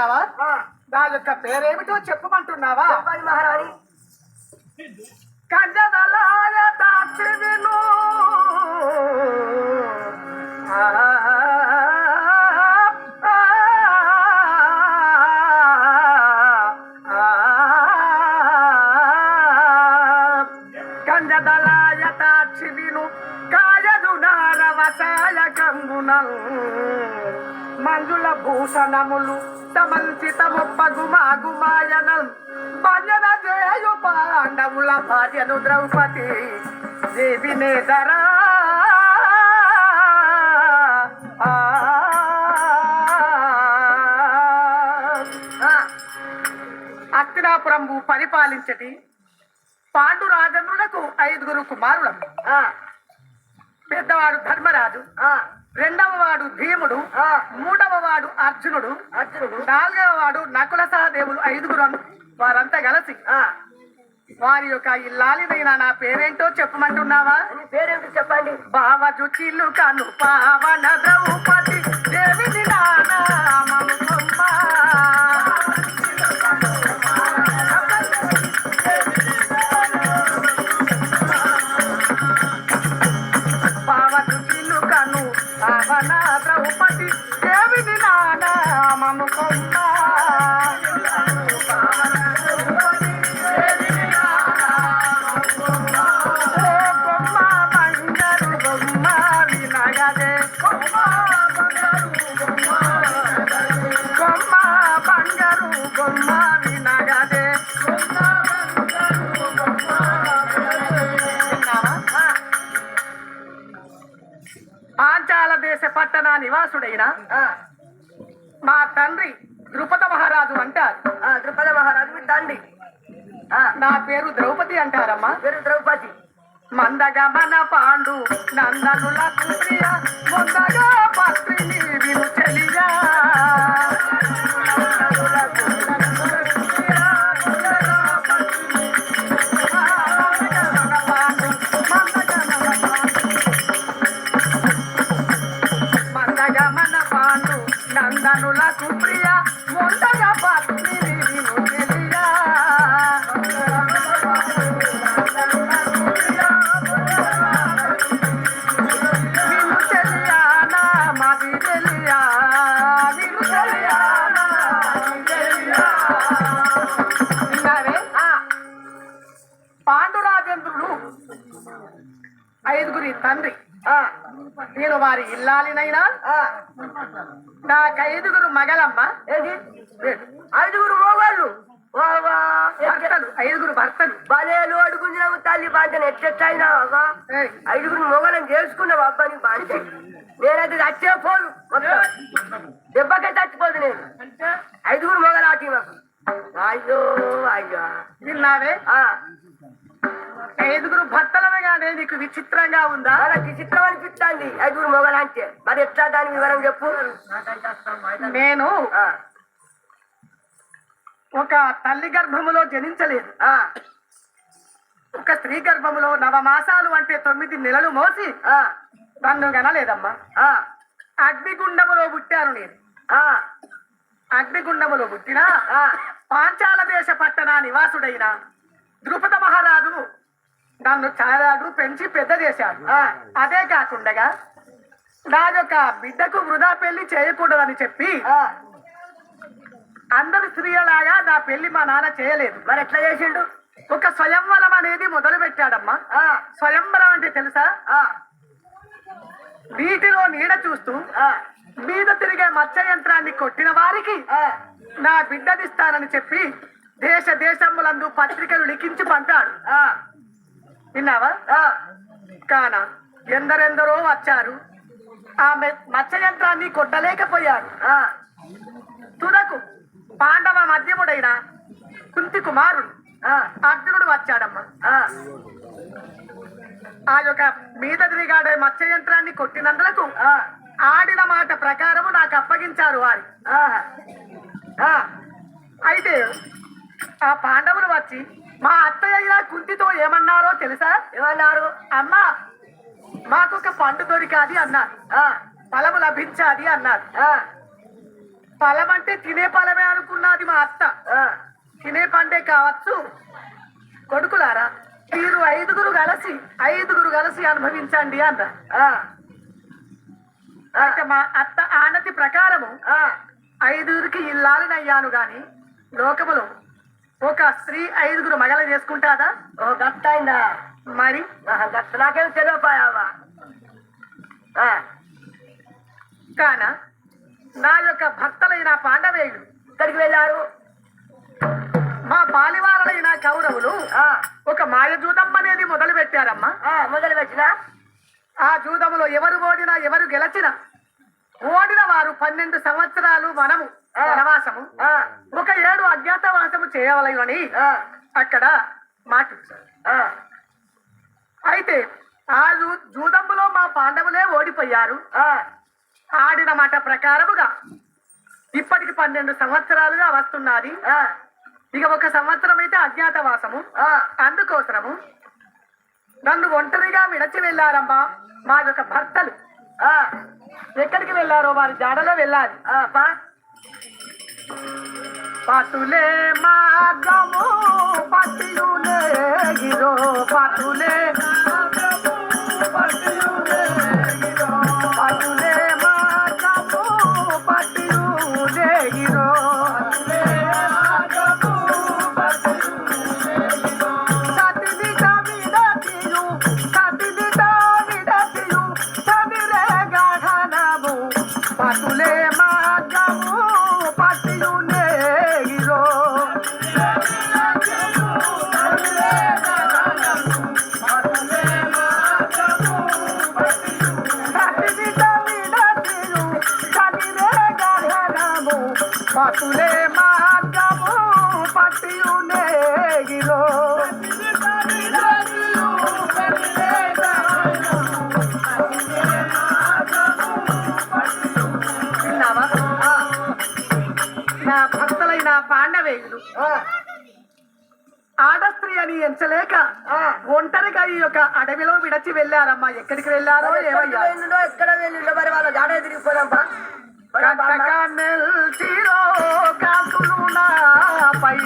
విన్నావా నా యొక్క పేరేమిటో చెప్పమంటున్నావా? మహారాణి. కంజదలాయ దాక్షి విను ఆ, ఆ, ఆ, కంజదలాయ కాయదు నారవసాయ కంగుణం మంజుల భూషణములు సమంచిత ముప్పగుమా గుమాయనం భజన చేయు పాండవుల భార్యను ద్రౌపది దేవి నేతరా అక్కినాపురంబు పరిపాలించటి పాండు రాజేంద్రులకు ఐదుగురు కుమారులం. పెద్దవాడు ధర్మరాజు. రెండవ వాడు భీముడు మూడవ వాడు అర్జునుడు అర్జునుడు. నాలుగవ వాడు నకుల సహదేవులు ఐదుగురు వారంతా కలిసి వారి యొక్క ఇల్లాలినైనా నా పేరేంటో చెప్పమంటున్నావా? పేరేంటి చెప్పండి. బావజు చిల్లుకను పావన ద్రౌపది. నివాసుడైన మా తండ్రి ద్రుపద మహారాజు అంటారు. ఆ, ద్రుపద మహారాజు మీ తండ్రి. ఆ, నా పేరు ద్రౌపది అంటారమ్మా. పేరు ద్రౌపది. మందగమన పాండు నందనుల ప్రియ ముందగా పత్రిని మది చెలియా విన్నావే? ఆ, పాండురాజేంద్రుడు ఐదుగురి తండ్రి. నేను వారి ఇల్లాలినైనా? ఆ, నాకు ఐదుగురు మగలమ్మ. ఐదుగురు మోగాళ్ళు. భర్తలు. ఐదుగురు భర్తలు. బలేలు అడుగుంజినావు తల్లి బాధ్యత. ఎట్టెట్టయినా ఐదుగురు మొగలను చేసుకున్నావు అబ్బాని బాధ్యత. నేనైతే చచ్చే పోను మొత్తం. దెబ్బకే చచ్చిపోదు నేను. ఐదుగురు మొగలాటి నాకు అయ్యో అయ్యో. విన్నావే? ఐదుగురు భర్తలనగానే నీకు విచిత్రంగా ఉందా? మనకి చిత్రం అనిపిస్తుంది. ఐదుగురు మొగలంటే. మరి ఎట్లా దాని వివరం చెప్పు? నేను ఆ, ఒక తల్లి గర్భములో జనించలేదు. ఒక స్త్రీ గర్భములో నవమాసాలు అంటే తొమ్మిది నెలలు మోసి ఆ, నన్ను గనలేదమ్మా. ఆ, అగ్నిగుండములో పుట్టాను నేను. ఆ, అగ్నిగుండములో పుట్టిన ఆ, పాంచాల దేశ పట్టణ నివాసుడైన ద్రుపద మహారాజు నన్ను చాలాడు పెంచి పెద్ద చేశాడు. అదే కాకుండా నా యొక్క బిడ్డకు వృధా పెళ్ళి చేయకూడదని చెప్పి. అందరి స్త్రీలలాగా నా పెళ్ళి మా నాన్న చేయలేదు. మరి ఎట్లా చేసిండు? ఒక స్వయంవరం అనేది మొదలు పెట్టాడమ్మా స్వయంవరం అంటే తెలుసా? ఆ, నీటిలో నీడ చూస్తూ మీద తిరిగే మత్స్య యంత్రాన్ని కొట్టిన వారికి నా బిడ్డనిస్తానని చెప్పి దేశ దేశములందు పత్రికలు లిఖించి పంపాడు. ఆ, విన్నావా? కానా కాన ఎందరెందరో వచ్చారు. ఆ మె- మత్స్య యంత్రాన్ని కొట్టలేకపోయారు తుదకు పాండవ మధ్యముడైన కుంతి కుమారుడు అర్జునుడు వచ్చాడమ్మా. ఆ, యొక్క మీద తిరిగాడే మత్స్య యంత్రాన్ని కొట్టినందులకు ఆడిన మాట ప్రకారము నాకు అప్పగించారు వారి. అయితే ఆ పాండవులు వచ్చి మా అత్తయ్య అయిన కుంతితో ఏమన్నారో తెలుసా? ఏమన్నారు? అమ్మా మాకొక పండు దొరికాది అన్నారు. ఫలము లభించాది అన్నారు. ఫలం అంటే తినే ఫలమే అనుకున్నది మా అత్త. తినే పండే కావచ్చు. కొడుకులారా మీరు ఐదుగురు కలిసి ఐదుగురు కలిసి అనుభవించండి అన్నారు. ఆ, అయితే మా అత్త ఆనతి ప్రకారము ఆ, ఐదుగురికి ఇల్లాలినయ్యాను గాని లోకములో ఒక స్త్రీ ఐదుగురు మగల చేసుకుంటాదా? ఓ గట్టయిందా? మరి? గట్ట నాకేం తెలియపాయావా? ఆ, కాన? నా యొక్క భర్తలైన పాండవేయుడు ఇక్కడికి వెళ్ళారు? మా బాలివారలైన కౌరవులు. ఆ, ఒక మాయ జూదం అనేది మొదలు పెట్టారమ్మా ఆ, మొదలు పెట్టిన ఆ జూదములో ఎవరు ఓడినా ఎవరు గెలచినా ఓడిన వారు పన్నెండు సంవత్సరాలు మనము. వనవాసము. ఒక ఏడు అజ్ఞాతవాసము చేయవలయని ఆ, అక్కడ ఆ, అయితే ఆ జూదంబులో మా పాండవులే ఓడిపోయారు. ఆ, ఆడిన మాట ప్రకారముగా ఇప్పటికి పన్నెండు సంవత్సరాలుగా వస్తున్నది. ఆ, ఇక ఒక సంవత్సరం అయితే అజ్ఞాతవాసము. ఆ, అందుకోసము నన్ను ఒంటరిగా విడచి వెళ్ళారమ్మా. మా యొక్క భర్తలు ఎక్కడికి వెళ్ళారో వారి జాడలో వెళ్ళాలి. পাতুলে মা জমো পাতিউলে গিরো পাতুলে মা పతులే మార్గము. విన్నావా? ఆ. నా భక్తులైన పాండవేయులు ఆడస్త్రీ అని ఎంచలేక. ఒంటరిగా ఈ యొక్క అడవిలో విడచి వెళ్ళారమ్మా ఎక్కడికి వెళ్ళారో ఏమయ్యా ఎక్కడ వెళ్ళిండో మరి వాళ్ళ జాడ తిరిగిపోదాంపా కటక మెల్చిరో కాసులు నాపై